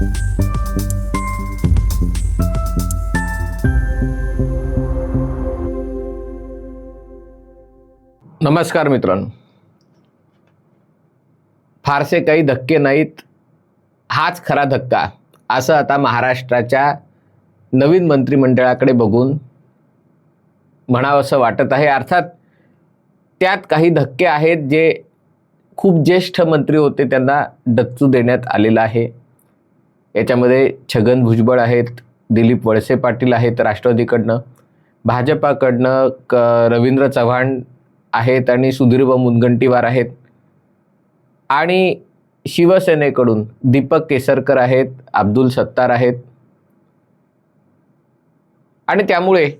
नमस्कार मित्रांनो. फारसे काही धक्के नाहीत. हाच खरा धक्का. असं आता महाराष्ट्राच्या नवीन मंत्रिमंडळाकडे बघून म्हणावंसं वाटत आहे. अर्थात त्यात काही धक्के आहेत जे खूप ज्येष्ठ मंत्री होते त्यांना डच्चू देण्यात आलेला आहे. याच्यामध्ये छगन भुजबळ आहेत दिलीप वळसे पाटील आहेत राष्ट्रवादीकडनं. भाजपाकडनं क रवींद्र चव्हाण आहेत आणि सुधीरबा मुनगंटीवार आहेत. आणि शिवसेनेकडून दीपक केसरकर आहेत अब्दुल सत्तार आहेत. आणि त्यामुळे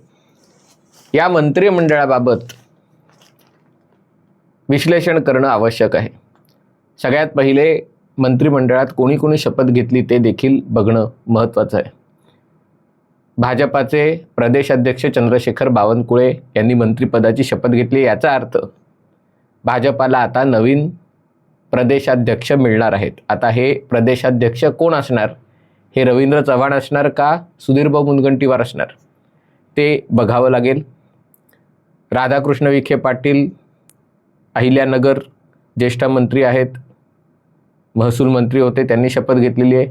या मंत्रिमंडळाबाबत विश्लेषण करणं आवश्यक आहे. सगळ्यात पहिले मंत्रिमंडळात कोणी कोणी शपथ घेतली ते देखील बघणं महत्त्वाचं आहे. भाजपाचे प्रदेशाध्यक्ष चंद्रशेखर बावनकुळे यांनी मंत्रिपदाची शपथ घेतली याचा अर्थ भाजपाला आता नवीन प्रदेशाध्यक्ष मिळणार आहेत. आता हे प्रदेशाध्यक्ष कोण असणार? हे रवींद्र चव्हाण असणार का सुधीरभाऊ मुनगंटीवार असणार? ते बघावं लागेल. राधाकृष्ण विखे पाटील अहिल्यानगर ज्येष्ठ मंत्री आहेत महसूल मंत्री होते त्यांनी शपथ घेतलेली आहे.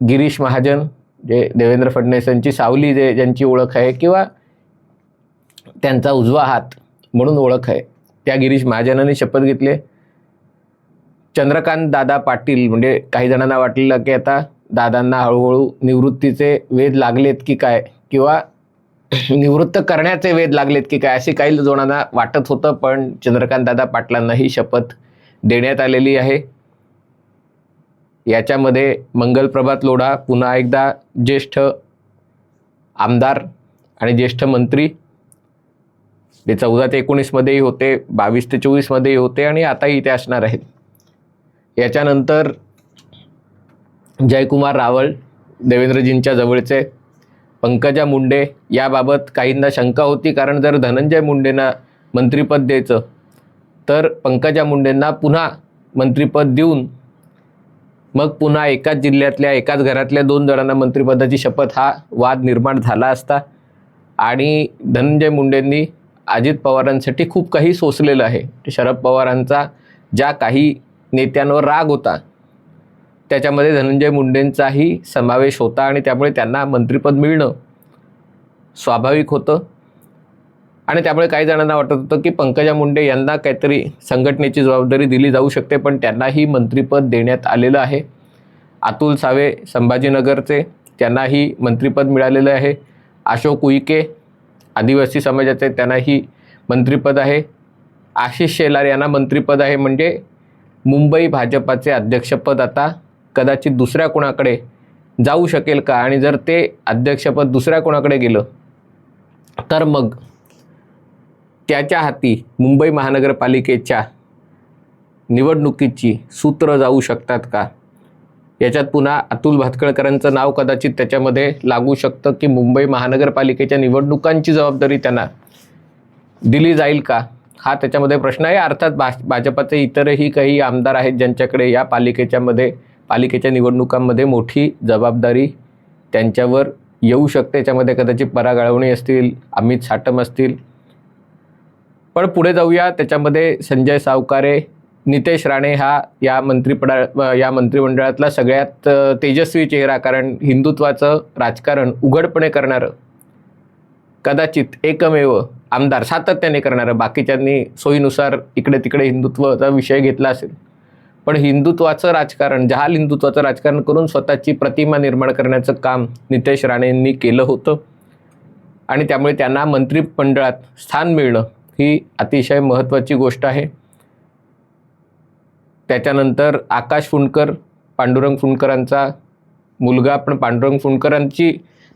गिरीश महाजन जे देवेंद्र फडणवीसांची सावली जे ज्यांची ओळख आहे किंवा त्यांचा उजवा हात म्हणून ओळख आहे त्या गिरीश महाजनांनी शपथ घेतली चंद्रकांत दादा पाटील म्हणजे काही जणांना वाटलेलं की आता दादांना हळूहळू निवृत्तीचे वेध लागलेत की काय किंवा निवृत्त करण्याचे वेध लागलेत की काय असे काही जणांना वाटत होतं पण चंद्रकांत दादा पाटलांनाही शपथ देण्यात आलेली आहे. याच्यामध्ये मंगलप्रभात लोढा पुन्हा एकदा ज्येष्ठ आमदार आणि ज्येष्ठ मंत्री ते चौदा ते एकोणीसमध्येही होते बावीस ते चोवीसमध्येही होते आणि आताही ते असणार आहेत. याच्यानंतर जयकुमार रावळ देवेंद्रजींच्या जवळचे पंकजा मुंडे याबाबत काहींना शंका होती कारण जर धनंजय मुंडेंना मंत्रिपद द्यायचं तर पंकजा मुंडेंना पुन्हा मंत्रिपद देऊन मग पुन्हा एकाच जिल्ह्यातल्या एकाच घरातल्या दोन जणांना मंत्रिपदाची शपथ हा वाद निर्माण झाला असता. आणि धनंजय मुंडेंनी अजित पवारांसाठी खूप काही सोसलेलं आहे. शरद पवारांचा ज्या काही नेत्यांवर राग होता त्याच्यामध्ये धनंजय मुंडेंचाही समावेश होता आणि त्यामुळे त्यांना मंत्रिपद मिळणं स्वाभाविक होतं. आणि त्यामुळे काही जणांना वाटत होतं की पंकजा मुंडे यांना काहीतरी संघटनेची जबाबदारी दिली जाऊ शकते पण त्यांनाही मंत्रिपद देण्यात आलेलं आहे. अतुल सावे संभाजीनगरचे त्यांनाही मंत्रिपद मिळालेलं आहे. अशोक उईके आदिवासी समाजाचे त्यांनाही मंत्रिपद आहे. आशिष शेलार यांना मंत्रिपद आहे म्हणजे मुंबई भाजपाचे अध्यक्षपद आता कदाचित दुसऱ्या कोणाकडे जाऊ शकेल का? आणि जर ते अध्यक्षपद दुसऱ्या कोणाकडे गेलं तर मग? त्याच्या हाती मुंबई महानगरपालिकेच्या निवडणुकीची सूत्र जाऊ शकतात का? याच्यात पुन्हा अतुल भातखळकरांचं नाव कदाचित त्याच्यामध्ये लागू शकतं की मुंबई महानगरपालिकेच्या निवडणुकांची जबाबदारी त्यांना दिली जाईल का? हा त्याच्यामध्ये प्रश्न आहे. अर्थात भा भाजपाचे इतरही काही आमदार आहेत ज्यांच्याकडे या पालिकेच्यामध्ये पालिकेच्या निवडणुकांमध्ये मोठी जबाबदारी त्यांच्यावर येऊ शकते. याच्यामध्ये कदाचित परागाळवणी असतील अमित साटम असतील पण पुढे जाऊया. त्याच्यामध्ये संजय सावकारे नितेश राणे हा या मंत्रिपडा या मंत्रिमंडळातला सगळ्यात तेजस्वी चेहरा कारण हिंदुत्वाचं राजकारण उघडपणे करणारं कदाचित एकमेव आमदार सातत्याने करणारं बाकीच्यांनी सोयीनुसार इकडे तिकडे हिंदुत्वाचा विषय घेतला असेल. पण हिंदुत्वाचं राजकारण जहाल हिंदुत्वाचं राजकारण करून स्वतःची प्रतिमा निर्माण करण्याचं काम नितेश राणेंनी केलं होतं. आणि त्यामुळे त्यांना मंत्रिमंडळात स्थान मिळणं ही अतिशय महत्त्वाची गोष्ट आहे. त्याच्यानंतर आकाश फुंडकर पांडुरंग फुंडकरांचा मुलगा पण पांडुरंग फुंडकरांची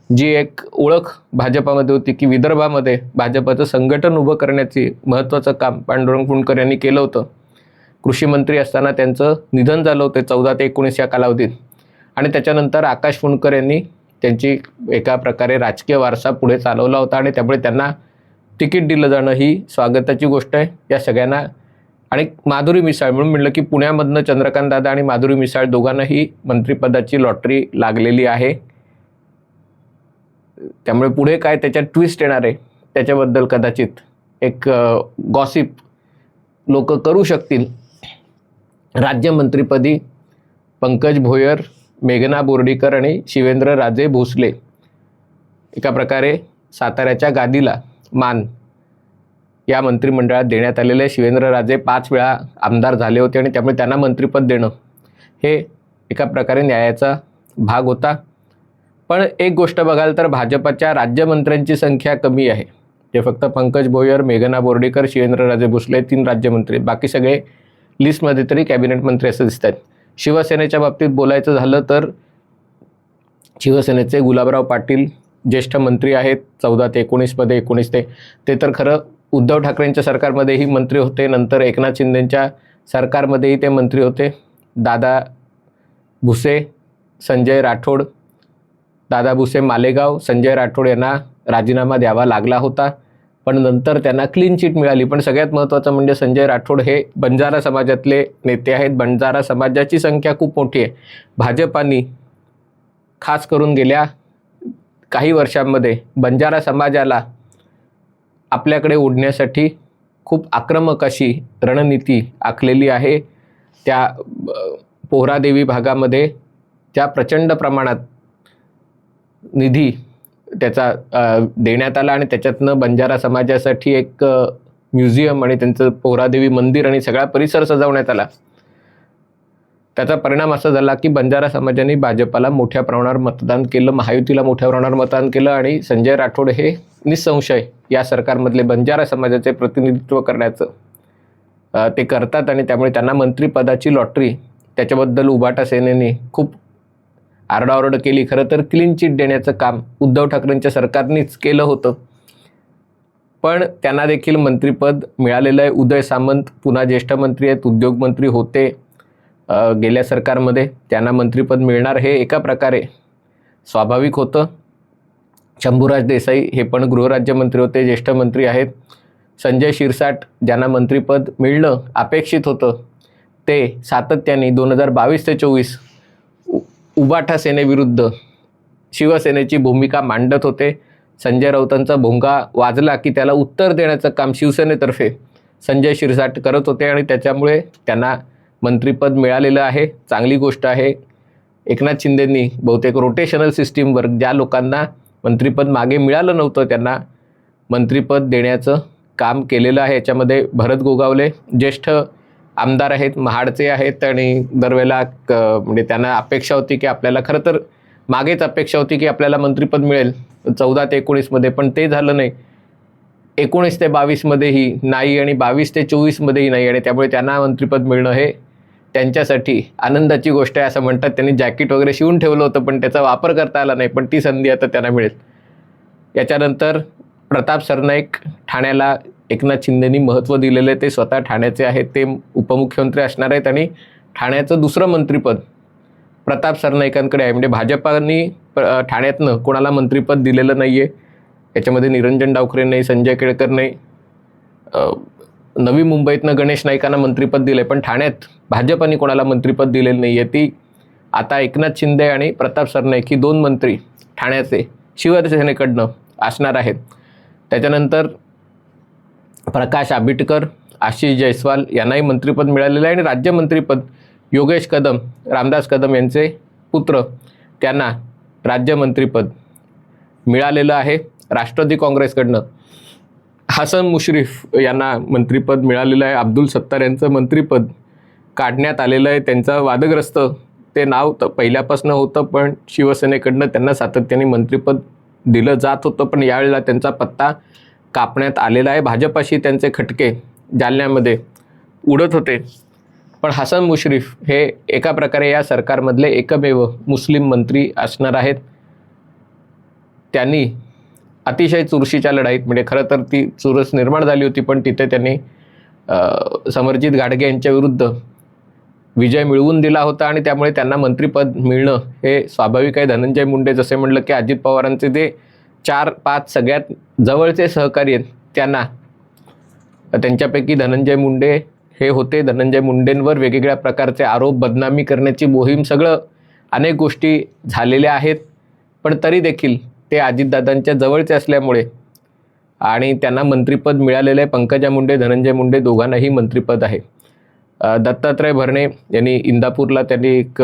जी एक ओळख भाजपामध्ये होती की विदर्भामध्ये भाजपाचं संघटन उभं करण्याची महत्त्वाचं काम पांडुरंग फुंडकर यांनी केलं होतं. कृषी मंत्री असताना त्यांचं निधन झालं होतं चौदा ते एकोणीस या कालावधीत. आणि त्याच्यानंतर आकाश फुंडकर यांनी त्यांची एका प्रकारे राजकीय वारसा पुढे चालवला होता आणि त्यामुळे त्यांना तिकीट दिलं जाणं ही स्वागताची गोष्ट आहे या सगळ्यांना. आणि माधुरी मिसाळ म्हणून म्हणलं की पुण्यामधनं चंद्रकांत दादा आणि माधुरी मिसाळ दोघांनाही मंत्रिपदाची लॉटरी लागलेली आहे. त्यामुळे पुढे काय त्याच्यात ट्विस्ट येणार आहे त्याच्याबद्दल कदाचित एक गॉसिप लोक करू शकतील. राज्यमंत्रीपदी पंकज भोयर मेघना बोर्डीकर आणि शिवेंद्र राजे भोसले. एका प्रकारे साताऱ्याच्या गादीला मान. या मंत्रिमंडळात देण्यात आलेले शिवेंद्र राजे पाच वेळा आमदार झाले होते आणि त्यामुळे त्यांना मंत्रिपद देणं हे एका प्रकारे न्यायाचा भाग होता. पण एक गोष्ट बघाल तर भाजपच्या राज्यमंत्र्यांची संख्या कमी आहे. जे फक्त पंकज भोयर मेघना बोर्डीकर शिवेंद्रराजे भोसले तीन राज्यमंत्री बाकी सगळे लिस्टमध्ये तरी कॅबिनेट मंत्री असं दिसत आहेत. शिवसेनेच्या बाबतीत बोलायचं झालं तर शिवसेनेचे गुलाबराव पाटील ज्येष्ठ मंत्री आहेत चौदा ते एकोणीसमध्ये एकोणीस ते. ते तर खरं उद्धव ठाकरेंच्या सरकारमध्येही मंत्री होते नंतर एकनाथ शिंदेंच्या सरकारमध्येही ते मंत्री होते. दादा भुसे संजय राठोड दादा भुसे मालेगाव संजय राठोड यांना राजीनामा द्यावा लागला होता. पण नंतर त्यांना क्लीन चिट मिळाली. पण सगळ्यात महत्त्वाचं म्हणजे संजय राठोड हे बंजारा समाजातले नेते आहेत. बंजारा समाजाची संख्या खूप मोठी आहे. भाजपानी खास करून गेल्या काही वर्षांमध्ये बंजारा समाजाला आपल्याकडे ओढण्यासाठी खूप आक्रमक अशी रणनीती आखलेली आहे. त्या पोहरादेवी भागामध्ये त्या प्रचंड प्रमाणात निधी त्याचा देण्यात आला आणि त्याच्यातनं बंजारा समाजासाठी एक म्युझियम आणि त्यांचं पोहरादेवी मंदिर आणि सगळा परिसर सजवण्यात आला. त्याचा परिणाम असा झाला की बंजारा समाजाने भाजपाला मोठ्या प्रमाणावर मतदान केलं महायुतीला मोठ्या प्रमाणावर मतदान केलं आणि संजय राठोड हे निसंशय या सरकारमधले बंजारा समाजाचे प्रतिनिधित्व करण्याचं ते करतात आणि त्यामुळे त्यांना मंत्रिपदाची लॉटरी त्याच्याबद्दल उभाटा सेनेने खूप आरडाओरड केली. खरं तर क्लीन चिट देण्याचं काम उद्धव ठाकरेंच्या सरकारनेच केलं होतं. पण त्यांना देखील मंत्रिपद मिळालेलं आहे. उदय सामंत पुन्हा ज्येष्ठ मंत्री आहेत उद्योगमंत्री होते. गेल्या सरकारमध्ये त्यांना मंत्रिपद मिळणार हे एका प्रकारे स्वाभाविक होतं. शंभूराज देसाई हे पण गृहराज्यमंत्री होते ज्येष्ठ मंत्री आहेत. संजय शिरसाट ज्यांना मंत्रिपद मिळणं अपेक्षित होतं ते सातत्याने दोन हजार बावीस ते चोवीस उ उबाठा सेनेविरुद्ध शिवसेनेची भूमिका मांडत होते. संजय राऊतांचा भोंगा वाजला की त्याला उत्तर देण्याचं काम शिवसेनेतर्फे संजय शिरसाट करत होते आणि त्याच्यामुळे त्यांना मंत्रीपद मिळालेलं आहे चांगली गोष्ट आहे. एकनाथ शिंदेंनी बहुतेक रोटेशनल सिस्टीमवर ज्या लोकांना मंत्रीपद मागे मिळालं नव्हतं त्यांना मंत्रीपद देण्याचं काम केलेलं आहे. याच्यामध्ये भरत गोगावले ज्येष्ठ आमदार आहेत महाडचे आहेत आणि दरवेळेला क म्हणजे त्यांना अपेक्षा होती की आपल्याला खरं तर मागेच अपेक्षा होती की आपल्याला मंत्रिपद मिळेल. चौदा ते एकोणीसमध्ये पण ते झालं नाही. एकोणीस ते बावीसमध्येही नाही आणि बावीस ते चोवीसमध्येही नाही आणि त्यामुळे त्यांना मंत्रिपद मिळणं हे त्यांच्यासाठी आनंदाची गोष्ट आहे असं म्हणतात. त्यांनी जॅकेट वगैरे शिवून ठेवलं होतं पण त्याचा वापर करता आला नाही. पण ती संधी आता त्यांना मिळेल. याच्यानंतर प्रताप सरनाईक ठाण्याला एकनाथ शिंदेनी महत्त्व दिलेलं आहे. ते स्वतः ठाण्याचे आहेत. ते उपमुख्यमंत्री असणार आहेत आणि ठाण्याचं दुसरं मंत्रिपद प्रताप सरनाईकांकडे आहे. म्हणजे भाजपानी प- ठाण्यातनं कोणाला मंत्रिपद दिलेलं नाही आहे याच्यामध्ये निरंजन डावखरे नाही संजय केळकर नाही. नवी मुंबईतनं गणेश नाईकांना मंत्रिपद दिले पण ठाण्यात भाजपाने कोणाला मंत्रिपद दिलेलं नाही आहे ती आता एकनाथ शिंदे आणि प्रताप सरनाईक ही दोन मंत्री ठाण्याचे शिवसेनेकडनं असणार आहेत. त्याच्यानंतर प्रकाश आंबेडकर आशिष जयस्वाल यांनाही मंत्रिपद मिळालेलं आहे आणि राज्यमंत्रीपद योगेश कदम रामदास कदम यांचे पुत्र त्यांना राज्यमंत्रीपद मिळालेलं आहे. राष्ट्रवादी काँग्रेसकडनं हसन मुश्रीफ यांना मंत्रिपद मिळालेलं आहे. अब्दुल सत्तार यांचं मंत्रिपद काढण्यात आलेलं आहे. त्यांचं वादग्रस्त ते नाव तर पहिल्यापासून होतं पण शिवसेनेकडनं त्यांना सातत्याने मंत्रिपद दिलं जात होतं. पण यावेळेला त्यांचा पत्ता कापण्यात आलेला आहे. भाजपाशी त्यांचे खटके जालन्यामध्ये उडत होते. पण हसन मुश्रीफ हे एका प्रकारे या सरकारमधले एकमेव मुस्लिम मंत्री असणार आहेत. त्यांनी अतिशय चुरशीच्या लढाईत म्हणजे खरं तर ती चुरस निर्माण झाली होती पण तिथे त्यांनी समरजित गाडगे यांच्या विरुद्ध विजय मिळवून दिला होता आणि त्यामुळे त्यांना मंत्रिपद मिळणं हे स्वाभाविक आहे. धनंजय मुंडे जसे म्हणलं की अजित पवारांचे जे चार पाच सगळ्यात जवळचे सहकारी आहेत त्यांना त्यांच्यापैकी धनंजय मुंडे हे होते. धनंजय मुंडेंवर वेगवेगळ्या प्रकारचे आरोप बदनामी करण्याची मोहीम सगळं अनेक गोष्टी झालेल्या आहेत. पण तरी देखील ते अजितदादांच्या जवळचे असल्यामुळे. आणि त्यांना मंत्रिपद मिळालेलं आहे. पंकजा मुंडे धनंजय मुंडे दोघांनाही मंत्रिपद आहे. दत्तात्रय भरणे यांनी इंदापूरला त्यांनी एक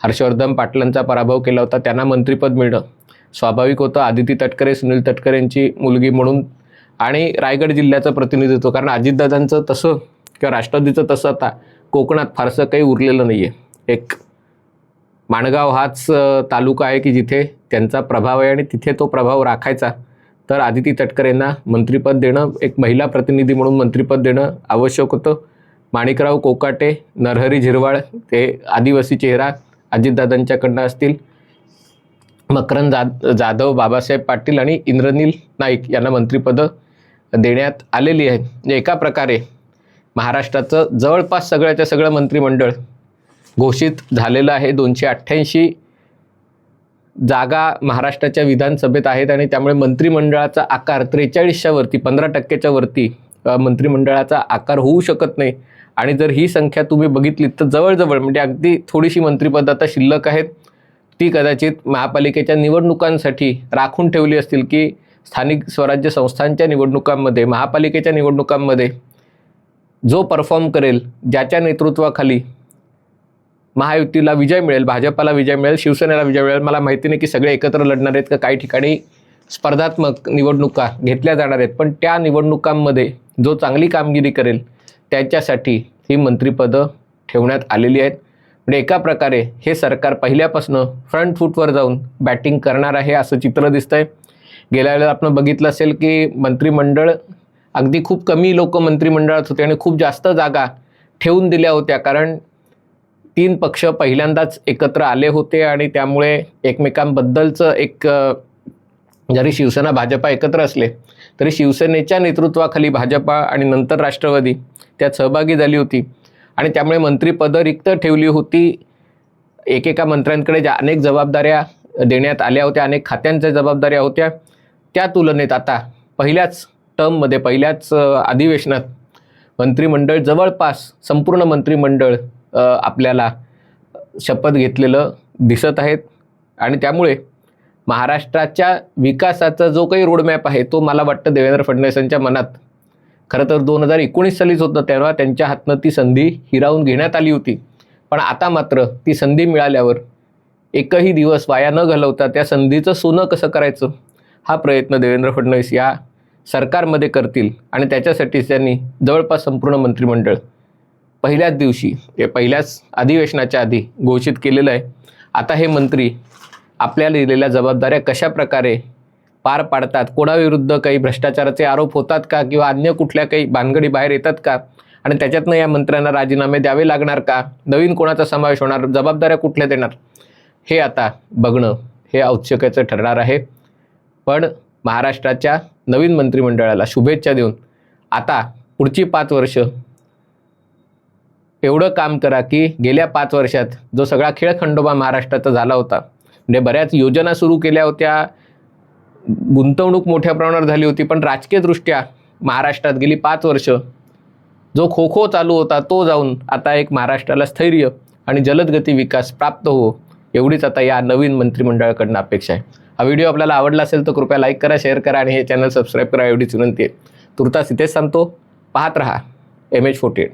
हर्षवर्धन पाटलांचा पराभव केला होता. त्यांना मंत्रिपद मिळणं स्वाभाविक होतं. आदिती तटकरे सुनील तटकरे यांची मुलगी म्हणून आणि रायगड जिल्ह्याचं प्रतिनिधित्व. कारण अजितदादांचं तसं किंवा राष्ट्रवादीचं तसं आता कोकणात फारसं काही उरलेलं नाही आहे एक माणगाव हाच तालुका आहे की जिथे त्यांचा प्रभाव आहे आणि तिथे तो प्रभाव राखायचा. तर आदिती तटकरेंना मंत्रिपद देणं एक महिला प्रतिनिधी म्हणून मंत्रिपद देणं आवश्यक होतं. माणिकराव कोकाटे नरहरी झिरवाळ ते आदिवासी चेहरा अजितदादांच्याकडनं असतील. मकरंद जाद जाधव बाबासाहेब पाटील आणि इंद्रनील नाईक यांना मंत्रिपदं देण्यात आलेली आहेत म्हणजे एका प्रकारे महाराष्ट्राचं जवळपास सगळ्याच्या सगळं मंत्रिमंडळ घोषित झालेलं आहे. दोनशे अठ्ठ्याऐंशी जागा महाराष्ट्राच्या विधानसभेत आहेत आणि त्यामुळे मंत्रिमंडळाचा आकार त्रेचाळीसच्या वरती पंधरा टक्क्याच्या वरती मंत्रिमंडळाचा आकार होऊ शकत नाही. आणि जर ही संख्या तुम्ही बघितली तर जवळजवळ म्हणजे अगदी थोडीशी मंत्रिपद आता शिल्लक आहेत. ती कदाचित महापालिकेच्या निवडणुकांसाठी राखून ठेवली असतील की स्थानिक स्वराज्य संस्थांच्या निवडणुकांमध्ये महापालिकेच्या निवडणुकांमध्ये जो परफॉर्म करेल ज्याच्या नेतृत्वाखाली महायुतीला विजय मिळेल भाजपाला विजय मिळेल शिवसेनेला विजय मिळेल. मला माहिती नाही की सगळे एकत्र लढणार आहेत का काही ठिकाणी स्पर्धात्मक निवडणुका घेतल्या जाणार आहेत. पण त्या निवडणुकांमध्ये जो चांगली कामगिरी करेल त्याच्यासाठी ही मंत्रिपदं ठेवण्यात आलेली आहेत. म्हणजे एका प्रकारे हे सरकार पहिल्यापासून फ्रंट फूटवर जाऊन बॅटिंग करणार आहे असं चित्र दिसतंय. गेल्या वेळेला आपण बघितलं असेल की मंत्रिमंडळ अगदी खूप कमी लोक मंत्रिमंडळात होते आणि खूप जास्त जागा ठेवून दिल्या होत्या. कारण तीन पक्ष पहिल्यांदाच एकत्र आले होते आणि त्यामुळे एकमेकांबद्दलचं एक जरी शिवसेना भाजपा एकत्र असले तरी शिवसेनेच्या नेतृत्वाखाली भाजपा आणि नंतर राष्ट्रवादी त्यात सहभागी झाली होती. आणि त्यामुळे मंत्रिपदं रिक्त ठेवली होती. एकेका मंत्र्यांकडे ज्या अनेक जबाबदाऱ्या देण्यात आल्या होत्या अनेक खात्यांच्या जबाबदाऱ्या होत्या त्या तुलनेत आता पहिल्याच टर्ममध्ये पहिल्याच अधिवेशनात मंत्रिमंडळ जवळपास संपूर्ण मंत्रिमंडळ आपल्याला शपथ घेतलेलं दिसत आहेत. आणि त्यामुळे महाराष्ट्राच्या विकासाचा जो काही रोडमॅप आहे तो मला वाटतं देवेंद्र फडणवीसांच्या मनात खरं तर दोन हजार एकोणीस सालीच होतं तेव्हा त्यांच्या हातनं ती संधी हिरावून घेण्यात आली होती. पण आता मात्र ती संधी मिळाल्यावर एकही दिवस वाया न घालवता त्या संधीचं सोनं कसं करायचं? हा प्रयत्न देवेंद्र फडणवीस या सरकारमध्ये करतील आणि त्याच्यासाठीच त्यांनी जवळपास संपूर्ण मंत्रिमंडळ पहिल्याच दिवशी पहिल्याच अधिवेशनाच्या आधी घोषित केलेलं आहे. आता हे मंत्री आपल्याला दिलेल्या जबाबदाऱ्या कशा प्रकारे पार पाडतात? कोणाविरुद्ध काही भ्रष्टाचाराचे आरोप होतात का? किंवा अन्य कुठल्या काही भानगडी बाहेर येतात का? आणि त्याच्यातनं या मंत्र्यांना राजीनामे द्यावे लागणार का? नवीन कोणाचा समावेश होणार? जबाबदाऱ्या कुठल्या देणार? हे आता बघणं हे औत्सुक्याचं ठरणार आहे. पण महाराष्ट्राच्या नवीन मंत्रिमंडळाला शुभेच्छा देऊन आता पुढची पाच वर्ष एवढं काम करा की गेल्या पाच वर्षात जो सगळा खेळ खंडोबा महाराष्ट्राचा झाला होता म्हणजे बऱ्याच योजना सुरू केल्या होत्या गुंतवणूक मोठ्या प्रमाणावर झाली होती पण राजकीयदृष्ट्या महाराष्ट्रात गेली पाच वर्ष जो खो खो चालू होता तो जाऊन आता एक महाराष्ट्राला स्थैर्य आणि जलदगती विकास प्राप्त हो एवढीच आता या नवीन मंत्रिमंडळाकडनं अपेक्षा आहे. हा व्हिडिओ आपल्याला आवडला असेल तर कृपया लाईक करा शेअर करा आणि हे चॅनल सबस्क्राईब करा एवढीच विनंती आहे. तुर्तास इथेच सांगतो पाहत रहा. M H forty eight